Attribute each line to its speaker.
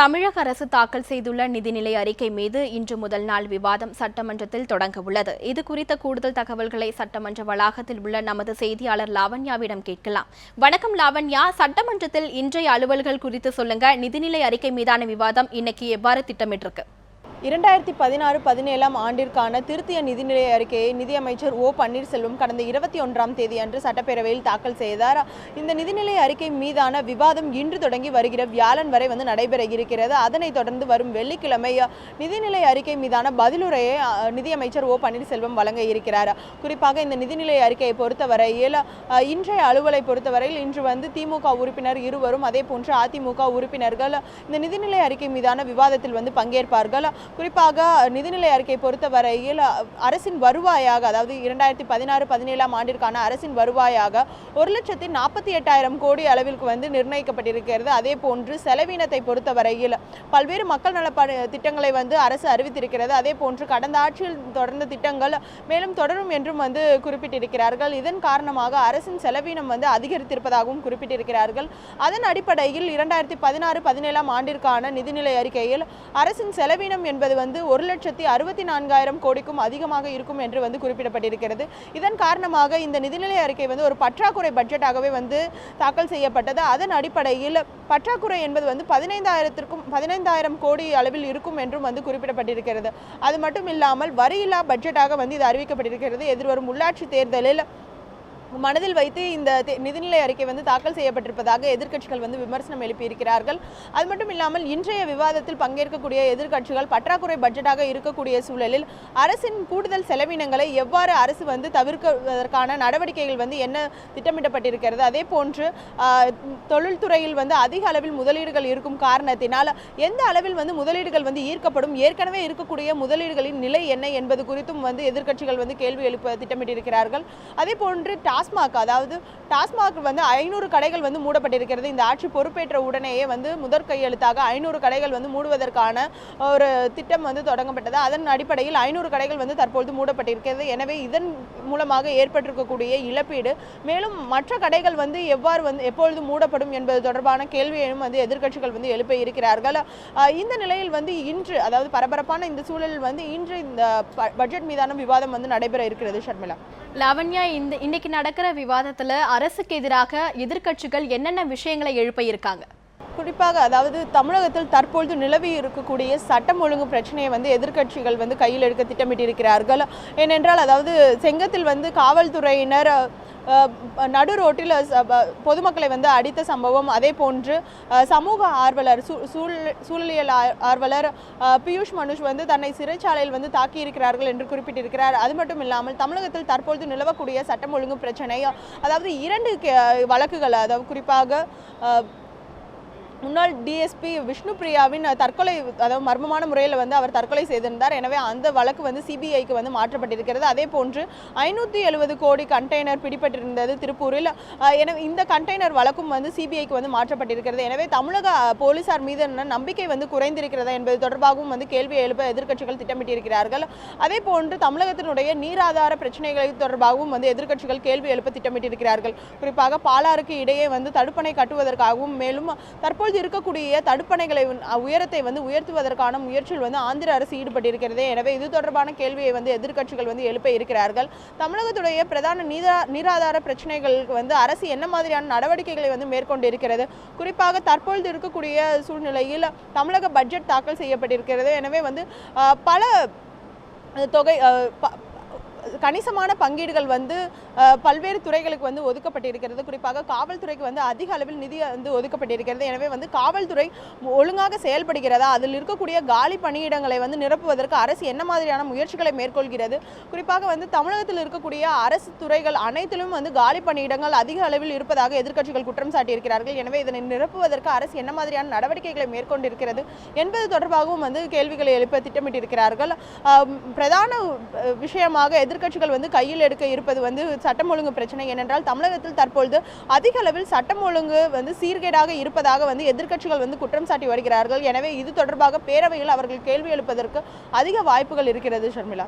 Speaker 1: தமிழக அரசு தாக்கல் செய்துள்ள நிதிநிலை அறிக்கை மீது இன்று முதல் நாள் விவாதம் சட்டமன்றத்தில் தொடங்க உள்ளது. இது குறித்த கூடுதல் தகவல்களை சட்டமன்ற வளாகத்தில் உள்ள நமது செய்தியாளர் லாவண்யாவிடம் கேட்கலாம். வணக்கம் லாவண்யா. சட்டமன்றத்தில் இன்றைய அலுவல்கள் குறித்து சொல்லுங்க. நிதிநிலை அறிக்கை மீதான விவாதம் இன்னைக்கு எவ்வாறு திட்டமிட்டிருக்கு?
Speaker 2: இரண்டாயிரத்தி பதினாறு பதினேழாம் ஆண்டிற்கான திருத்திய நிதிநிலை அறிக்கையை நிதியமைச்சர் ஓ பன்னீர்செல்வம் கடந்த இருபத்தி ஒன்றாம் தேதி அன்று சட்டப்பேரவையில் தாக்கல் செய்தார். இந்த நிதிநிலை அறிக்கை மீதான விவாதம் இன்று தொடங்கி வருகிற வியாழன் வரை வந்து நடைபெற இருக்கிறது. அதனைத் தொடர்ந்து வரும் வெள்ளிக்கிழமை நிதிநிலை அறிக்கை மீதான பதிலுரையை நிதியமைச்சர் ஓ பன்னீர்செல்வம் வழங்க இருக்கிறார். குறிப்பாக இந்த நிதிநிலை அறிக்கையை பொறுத்தவரையில் இன்றைய அலுவலை பொறுத்தவரையில் இன்று வந்து திமுக உறுப்பினர் இருவரும் அதே போன்று அதிமுக உறுப்பினர்கள் இந்த நிதிநிலை அறிக்கை மீதான விவாதத்தில் வந்து பங்கேற்பார்கள். குறிப்பாக நிதிநிலை அறிக்கை பொறுத்தவரையில் அரசின் வருவாயாக அதாவது இரண்டாயிரத்தி பதினாறு பதினேழாம் ஆண்டிற்கான அரசின் வருவாயாக ஒரு லட்சத்தி நாற்பத்தி எட்டாயிரம் கோடி அளவிற்கு வந்து நிர்ணயிக்கப்பட்டிருக்கிறது. அதே போன்று செலவினத்தை பொறுத்தவரையில் பல்வேறு மக்கள் நல ப- திட்டங்களை வந்து அரசு அறிவித்திருக்கிறது. அதே போன்று கடந்த ஆட்சியில் தொடர்ந்த திட்டங்கள் மேலும் தொடரும் என்றும் வந்து குறிப்பிட்டிருக்கிறார்கள். இதன் காரணமாக அரசின் செலவினம் வந்து அதிகரித்திருப்பதாகவும் குறிப்பிட்டிருக்கிறார்கள். அதன் அடிப்படையில் இரண்டாயிரத்தி பதினாறு பதினேழாம் ஆண்டிற்கான நிதிநிலை அறிக்கையில் அரசின் செலவினம் என்பது வந்து ஒரு லட்சத்தி அறுபத்தி நான்காயிரம் கோடிக்கும் அதிகமாக இருக்கும் என்று வந்து குறிப்பிடப்பட்டிருக்கிறது. இதன் காரணமாக இந்த நிதிநிலை அறிக்கை வந்து ஒரு பற்றாக்குறை பட்ஜெட்டாகவே வந்து தாக்கல் செய்யப்பட்டது. அதன் அடிப்படையில் பற்றாக்குறை என்பது வந்து பதினைந்தாயிரத்திற்கும் பதினைந்தாயிரம் கோடி அளவில் இருக்கும் என்றும் வந்து குறிப்பிடப்பட்டிருக்கிறது. அது மட்டும் இல்லாமல் வரியில்லா பட்ஜெட்டாக வந்து இது அறிவிக்கப்பட்டிருக்கிறது. எதிர்வரும் உள்ளாட்சி தேர்தலில் மனதில் வைத்து இந்த நிதிநிலை அறிக்கை வந்து தாக்கல் செய்யப்பட்டிருப்பதாக எதிர்க்கட்சிகள் வந்து விமர்சனம் எழுப்பியிருக்கிறார்கள். அது மட்டும் இல்லாமல் இன்றைய விவாதத்தில் பங்கேற்கக்கூடிய எதிர்க்கட்சிகள் பற்றாக்குறை பட்ஜெட்டாக இருக்கக்கூடிய சூழலில் அரசின் கூடுதல் செலவினங்களை எவ்வாறு அரசு வந்து தவிர்ப்பதற்கான நடவடிக்கைகள் வந்து என்ன திட்டமிடப்பட்டிருக்கிறது? அதே போன்று தொழில்துறையில் வந்து அதிக அளவில் முதலீடுகள் இருக்கும் காரணத்தினால் எந்த அளவில் வந்து முதலீடுகள் வந்து ஈர்க்கப்படும்? ஏற்கனவே இருக்கக்கூடிய முதலீடுகளின் நிலை என்ன என்பது குறித்தும் வந்து எதிர்க்கட்சிகள் வந்து கேள்வி எழுப்ப திட்டமிட்டிருக்கிறார்கள். அதே போன்று டாஸ்மாக் அதாவது டாஸ்மாக் வந்து ஐநூறு கடைகள் வந்து மூடப்பட்டிருக்கிறது. இந்த ஆட்சி பொறுப்பேற்ற உடனேயே வந்து முதற் கையெழுத்தாக ஐநூறு கடைகள் வந்து மூடுவதற்கான ஒரு திட்டம் வந்து தொடங்கப்பட்டது. அதன் அடிப்படையில் ஐநூறு கடைகள் வந்து தற்பொழுது மூடப்பட்டிருக்கிறது. எனவே இதன் மூலமாக ஏற்பட்டிருக்கக்கூடிய இழப்பீடு மேலும் மற்ற கடைகள் வந்து எவ்வாறு வந்து எப்பொழுது மூடப்படும் என்பது தொடர்பான கேள்வியையும் வந்து எதிர்க்கட்சிகள் வந்து எழுப்ப இருக்கிறார்கள். இந்த நிலையில் வந்து இன்று அதாவது பரபரப்பான இந்த சூழலில் வந்து இன்று இந்த பட்ஜெட் மீதான விவாதம் வந்து நடைபெற இருக்கிறது ஷர்மிளா.
Speaker 1: லாவண்யா இந்த இன்னைக்கு நடக்கிற விவாதத்துல அரசுக்கு எதிராக எதிர்க்கட்சிகள் என்னென்ன விஷயங்களை எழுப்ப இருக்காங்க
Speaker 2: குறிப்பாக அதாவது தமிழகத்தில் தற்பொழுது நிலவி இருக்கக்கூடிய சட்டம் ஒழுங்கு பிரச்சனையை வந்து எதிர்க்கட்சிகள் வந்து கையில் எடுக்க திட்டமிட்டிருக்கிறார்கள். ஏனென்றால் அதாவது செங்கத்தில் வந்து காவல்துறையினர் நடு ரோட்டில் பொதுமக்களை வந்து அடித்த சம்பவம். அதே போன்று சமூக ஆர்வலர் சூ- சூழலியல் ஆர்வலர் பியூஷ் மனுஷ் வந்து தன்னை சிறைச்சாலையில் வந்து தாக்கியிருக்கிறார்கள் என்று குறிப்பிட்டிருக்கிறார். அது மட்டும் இல்லாமல் தமிழகத்தில் தற்பொழுது நிலவக்கூடிய சட்டம் ஒழுங்கு பிரச்சனை அதாவது இரண்டு கே- வழக்குகள் அதாவது குறிப்பாக முன்னாள் டிஎஸ்பி விஷ்ணு பிரியாவின் தற்கொலை அதாவது மர்மமான முறையில் வந்து அவர் தற்கொலை செய்திருந்தார். எனவே அந்த வழக்கு வந்து சிபிஐக்கு வந்து மாற்றப்பட்டிருக்கிறது. அதே போன்று ஐநூற்றி எழுபது கோடி கண்டெய்னர் பிடிபட்டிருந்தது திருப்பூரில். எனவே இந்த கண்டெய்னர் வழக்கும் வந்து சிபிஐக்கு வந்து மாற்றப்பட்டிருக்கிறது. எனவே தமிழக போலீசார் மீது நம்பிக்கை வந்து குறைந்திருக்கிறதா என்பது தொடர்பாகவும் வந்து கேள்வி எழுப்ப எதிர்க்கட்சிகள் திட்டமிட்டிருக்கிறார்கள். அதே போன்று தமிழகத்தினுடைய நீராதார பிரச்சனைகள் தொடர்பாகவும் வந்து எதிர்க்கட்சிகள் கேள்வி எழுப்ப திட்டமிட்டிருக்கிறார்கள். குறிப்பாக பாலாறுக்கு இடையே வந்து தடுப்பணை கட்டுவதற்காகவும் மேலும் தற்போது தற்பொழுது இருக்கக்கூடிய தடுப்பணைகளை உயரத்தை வந்து உயர்த்துவதற்கான முயற்சியில் வந்து ஆந்திர அரசு ஈடுபட்டிருக்கிறது. எனவே இது தொடர்பான கேள்வியை வந்து எதிர்க்கட்சிகள் வந்து எழுப்ப இருக்கிறார்கள். தமிழகத்துடைய பிரதான நீரா நீராதார பிரச்சனைகளுக்கு வந்து அரசு என்ன மாதிரியான நடவடிக்கைகளை வந்து மேற்கொண்டு இருக்கிறது குறிப்பாக தற்பொழுது இருக்கக்கூடிய சூழ்நிலையில் தமிழக பட்ஜெட் தாக்கல் செய்யப்பட்டிருக்கிறது. எனவே வந்து பல தொகை ப- கணிசமான பங்கீடுகள் வந்து பல்வேறு துறைகளுக்கு வந்து ஒதுக்கப்பட்டிருக்கிறது. குறிப்பாக காவல்துறைக்கு வந்து அதிக அளவில் நிதி வந்து ஒதுக்கப்பட்டிருக்கிறது. எனவே வந்து காவல்துறை ஒழுங்காக செயல்படுகிறதா அதில் இருக்கக்கூடிய காலி பணியிடங்களை வந்து நிரப்புவதற்கு அரசு என்ன மாதிரியான முயற்சிகளை மேற்கொள்கிறது? குறிப்பாக வந்து தமிழகத்தில் இருக்கக்கூடிய அரசு துறைகள் அனைத்திலும் வந்து காலி பணியிடங்கள் அதிக அளவில் இருப்பதாக எதிர்க்கட்சிகள் குற்றம் சாட்டியிருக்கிறார்கள். எனவே இதனை நிரப்புவதற்கு அரசு என்ன மாதிரியான நடவடிக்கைகளை மேற்கொண்டிருக்கிறது என்பது தொடர்பாகவும் வந்து கேள்விகளை எழுப்ப திட்டமிட்டிருக்கிறார்கள். பிரதான விஷயமாக எதிர்க்கட்சிகள் வந்து கையில் எடுக்க இருப்பது வந்து சட்டம் ஒழுங்கு பிரச்சனை. ஏனென்றால் தமிழகத்தில் தற்பொழுது அதிக அளவில் சட்டம் ஒழுங்கு வந்து சீர்கேடாக இருப்பதாக வந்து எதிர்க்கட்சிகள் வந்து குற்றம் சாட்டி வருகிறார்கள். எனவே இது தொடர்பாக பேரவையில் அவர்கள் கேள்வி எழுப்பதற்கு அதிக வாய்ப்புகள் இருக்கிறது ஷர்மிளா.